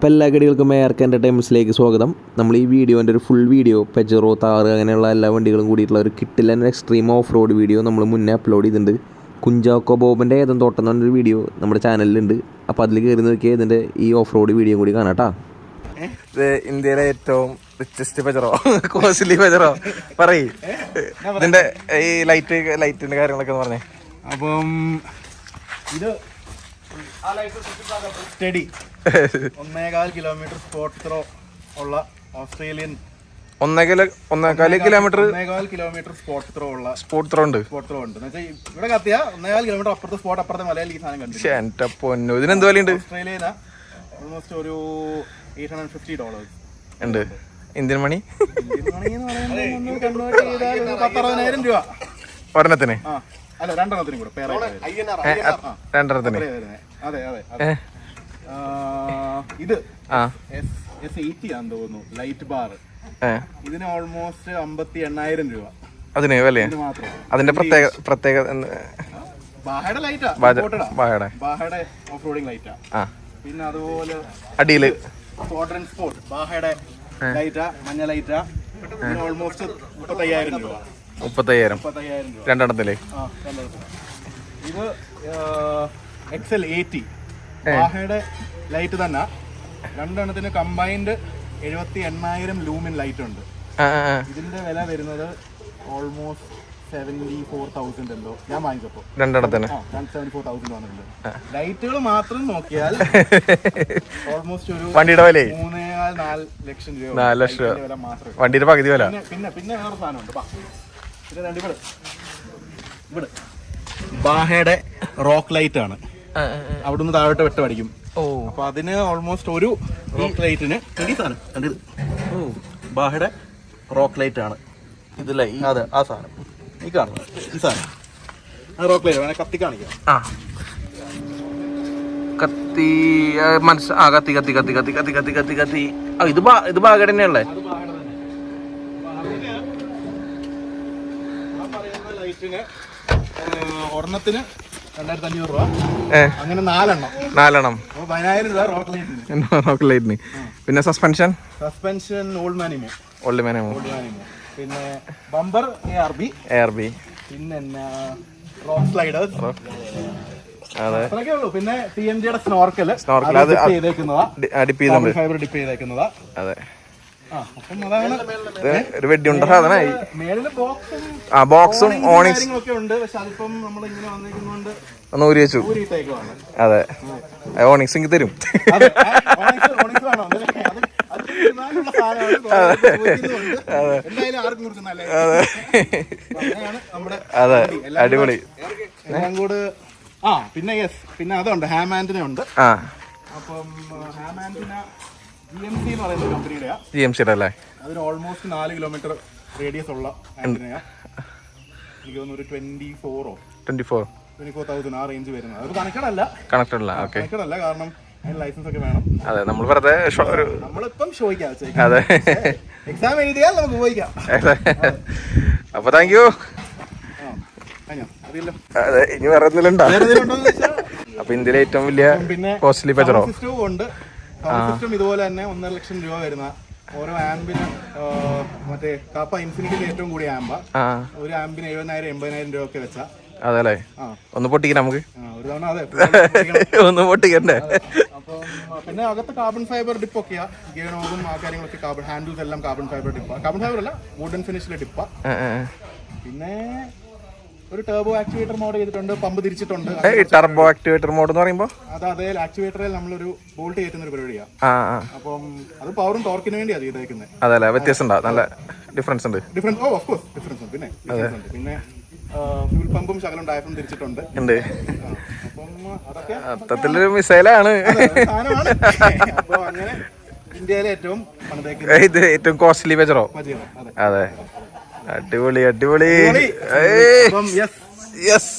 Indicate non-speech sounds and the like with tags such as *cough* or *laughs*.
അപ്പോൾ എല്ലാ ഗടികൾക്കും എയർക്ക് എന്റർടൈൻമെന്റ്സിലേക്ക് സ്വാഗതം. നമ്മൾ ഈ വീഡിയോന്റെ ഒരു ഫുൾ വീഡിയോ പെജറോ താറ് അങ്ങനെയുള്ള എല്ലാ വണ്ടികളും കൂടിയിട്ടുള്ള ഒരു കിട്ടില്ല എക്സ്ട്രീം ഓഫ് റോഡ് വീഡിയോ നമ്മൾ മുന്നേ അപ്ലോഡ് ചെയ്തിട്ടുണ്ട്. കുഞ്ചാക്കോ ബോബന്റെ ഏതും തോട്ടം എന്ന് പറഞ്ഞൊരു വീഡിയോ നമ്മുടെ ചാനലിലുണ്ട് അപ്പോൾ അതിൽ കയറി നോക്കിയാൽ ഇതിന്റെ ഈ ഓഫ് റോഡ് വീഡിയോ കൂടി കാണാം കേട്ടോ ഇത് ഇന്ത്യയിലെ ഏറ്റവും റിച്ചസ്റ്റ് പെജറോ കോസ്റ്റ്ലി പെജറോ പറയ്. ഇതിന്റെ ഈ ലൈറ്റ് ലൈറ്റിന്റെ കാര്യങ്ങളൊക്കെ പറഞ്ഞേ. അപ്പം ഇത് സ്റ്റഡി *laughs* ഒന്നേകാൽ കിലോമീറ്റർ സ്പോട്ട് ത്രോ ഉള്ള ഓസ്ട്രേലിയൻ ഒന്നേകാൽ ഒന്നേകാൽ കിലോമീറ്റർ ഒന്നേകാൽ കിലോമീറ്റർ സ്പോട്ട് ത്രോ ഉള്ള സ്പോട്ട് ത്രോ ഉണ്ട്. സ്പോട്ട് ത്രോ ഉണ്ട്. എന്ന് വെച്ചാൽ ഇവിടെ കത്തിയ ഒന്നേകാൽ കിലോമീറ്റർ അപ്പുറത്തെ സ്പോട്ട് അപ്പുറത്തെ മലയാളി ഈ സാധനം കണ്ടു എന്റെ പൊന്നു ഇതിന് എന്ത് വിലയുണ്ട്? ഓസ്ട്രേലിയന ഓൾമോസ്റ്റ് ഒരു എയ്റ്റ് ഹൺഡ്രഡ് ഫിഫ്റ്റി ഡോളേഴ്സ് ഉണ്ട്. ഇന്ത്യൻ മണി പത്തറുപതിനായിരം രൂപ. ഒരെണ്ണത്തിന്? രണ്ടെണ്ണത്തിനും കൂടെ രണ്ടെണ്ണത്തിന്. അതെ അതെ ഇത് എസ് എയ്റ്റി ആണെന്ന് തോന്നുന്നു ലൈറ്റ് ബാർ ഇതിന് ഓൾമോസ്റ്റ് അമ്പത്തി എണ്ണായിരം രൂപ. അതിന് മാത്രം. അതിന്റെ പ്രത്യേക പ്രത്യേക ഓഫ് റോഡിംഗ് ലൈറ്റാ പിന്നെ അതുപോലെ അടിയിൽ. സ്പോട്ട് സ്പോട്ട് ബാഹയുടെ ലൈറ്റാ മഞ്ഞ ലൈറ്റാ ഓൾമോസ്റ്റ് മുപ്പത്തയ്യായിരം രൂപ. മുപ്പത്തയ്യായിരം. രണ്ടെണ്ണത്തിൽ. ഇത് എക്സൽ എയ്റ്റി ബാഹയുടെ ലൈറ്റ് തന്നെ. രണ്ടെണ്ണത്തിന് കമ്പൈൻഡ് എഴുപത്തി എണ്ണായിരം ലൂമിൻ ലൈറ്റ് ഉണ്ട്. ഇതിന്റെ വില വരുന്നത് ഓൾമോസ്റ്റ് സെവന്റി ഫോർ തൗസൻഡ് എന്തോ. ഞാൻ വാങ്ങിച്ചപ്പോ. രണ്ടെണ്ണത്തിന്. സെവന്റി ഫോർ തൗസൻഡ് വന്നിട്ടുണ്ട്. ലൈറ്റുകൾ മാത്രം നോക്കിയാൽ ഓൾമോസ്റ്റ് ഒരു വണ്ടിയുടെ വില മൂന്നേകാൽ നാല് ലക്ഷം രൂപ. നാല് ലക്ഷം രൂപ. വണ്ടിയുടെ പകുതി വില. പിന്നെ പിന്നെ പിന്നെ വേറെ സാധനമുണ്ട് ഉണ്ട്. രണ്ട് ഇവിടെ. ഇവിടെ. ബാഹയുടെ റോക്ക് ലൈറ്റ് ആണ്. അവിടുന്ന് താഴോട്ട് വെട്ടം അടിക്കും ഓ. അപ്പൊ അതിന് ഓൾമോസ്റ്റ് ഒരു റോക്ക് ലൈറ്റിന് സാധനം. കണ്ടിത് ബാഹയുടെ റോക്ക് ലൈറ്റ് ആണ്. ഇതല്ലേ അതെ ആ സാധനം. ഈ കാണുന്നത് ഈ സാധനം. ആ റോക്ക് ലൈറ്റ് വേണേ കത്തി കാണിക്കാം. ആ. കത്തി മനസ്സ് ആ കത്തി കത്തി കത്തി കത്തി കത്തി കത്തി കത്തി കത്തി. ആ ഇത് ബാ ഇത് ബാഗയുടെ തന്നെയല്ലേ ലൈറ്റിന് ഒരെണ്ണത്തിന് രണ്ടായിരത്തി അഞ്ഞൂറ് രൂപ. ഏ. അങ്ങനെ നാലെണ്ണം. നാലെണ്ണം. അപ്പൊ പതിനായിരം രൂപ റോക്ക് ലൈറ്റിന് റോക്ക് ലൈറ്റിന് പിന്നെ suspension suspension Old Man Emu Old Man Emu പിന്നെ bumper A R B air B പിന്നെ റോക്ക് സ്ലൈഡേഴ്സ് പിന്നെ ടി എം ജിയുടെ സ്നോർക്കൽ Snorkel, അത് ഡിപ്പ് ചെയ്തേക്കുന്നതാ. ഡിപ്പ് ചെയ്തേക്കുന്നതാ. അതെ. ഒരു വെടിയുണ്ട സാധനമായി. ആ ബോക്സും ഓണിക്സ് ഒന്ന് ഊരി വെച്ചു. അതെ. ഓണിക്സ് എനിക്ക് തരും. അതെ അടിപൊളി. ആ പിന്നെ യെസ് പിന്നെ അതുണ്ട് ഹാമാൻഡിനെ ഉണ്ട് അപ്പം ഹാമാൻഡിന ജി എം എന്ന് പറയുന്ന കമ്പനിയുടെയാ ജി സിയുടെ അല്ലേ? അതിന് ഓൾമോസ്റ്റ് നാല് കിലോമീറ്റർ റേഡിയസ് ഉള്ള എനിക്ക് തോന്നുന്നു ഒരു twenty ഫോറോ twenty four twenty four thousand ആ റേഞ്ച് വരുന്നത്. അത് കണക്കടല്ല കണക്റ്റഡ് അല്ല ഓക്കെ കണക്കടല്ല കാരണം ലൈസൻസ് ഒക്കെ വേണം. അതെ നമ്മൾ വെറുതെ നമ്മളിപ്പം അതെ. എക്സാം എഴുതിയാൽ നമുക്ക് പോയിക്കാം. അപ്പൊ താങ്ക് യു അതെ ഇനി വേറെ എന്തെങ്കിലും ഉണ്ടോ? അപ്പൊ ഇന്ത്യയിലെ ഏറ്റവും വലിയ കോസ്റ്റ്ലി പെച്ചറോ ഉണ്ട്. സൗണ്ട് സിസ്റ്റം ഇതുപോലെ തന്നെ ഒന്നര ലക്ഷം രൂപ വരുന്ന ഓരോ ആംബിന് മറ്റേ കാപ്പ ഇൻഫിനിറ്റിന്റെ ഏറ്റവും കൂടിയ ആംബ ആ. ഒരു ആംബിന് എഴുപതിനായിരം എൺപതിനായിരം രൂപ ഒക്കെ വെച്ചാ. അതെല്ലേ? ഒന്ന് പൊട്ടിക്കാം നമുക്ക്. പൊട്ടിക്കണം. *laughs* ഒന്ന് പൊട്ടിക്കണ്ടേ? പിന്നെ അകത്ത് കാർബൺ ഫൈബർ ഡിപ്പ് ഒക്കെയാ. ഗിയർനോബും ആ കാര്യങ്ങളൊക്കെ കാർബൺ ഹാൻഡിൽസ് എല്ലാം കാർബൺ ഫൈബർ ഡിപ്പ കാർബൺ ഫൈബർ അല്ല വുഡൻ ഫിനിഷിലെ ഡിപ്പ. പിന്നെ ഒരു ടർബോ ആക്ടിവേറ്റർ മോഡ് ചെയ്തിട്ടുണ്ട് പമ്പ് തിരിച്ചിട്ടുണ്ട്. ഈ ടർബോ ആക്ടിവേറ്റർ മോഡ് എന്ന് പറയുമ്പോൾ അത് അതേ ആക്ടിവേറ്ററിൽ നമ്മളൊരു ബോൾട്ട് കയറ്റുന്ന ഒരു പരിപാടിയാണ് ആ ആ. അപ്പം അത് പവറും ടോർക്കിന് വേണ്ടിയാണ് ചെയ്തേക്കുന്നത് അതല്ല വ്യത്യാസം നല്ല ഡിഫറൻസ് ഉണ്ട്. ഡിഫറൻസ് ഓ ഓഫ് കോഴ്സ് ഡിഫറൻസ് ഉണ്ട്. പിന്നെ difference ഉണ്ട്. പിന്നെ ഫ്യൂൽ പമ്പും ശകലം ഡയഫും തിരിച്ചിട്ടുണ്ട്. ഉണ്ട്. അപ്പം അതൊക്കെ മൊത്തത്തിലൊരു മിസൈലാണ്. സാധനമാണ്. അപ്പൊ അങ്ങനെ ഇന്ത്യയിലെ ഏറ്റവും പണിതേക്കുന്ന ഇത് ഏറ്റവും കോസ്റ്റ്ലി വെച്ചറോ അതെ. അതെ. അടിപൊളി അടിപൊളി. യെസ്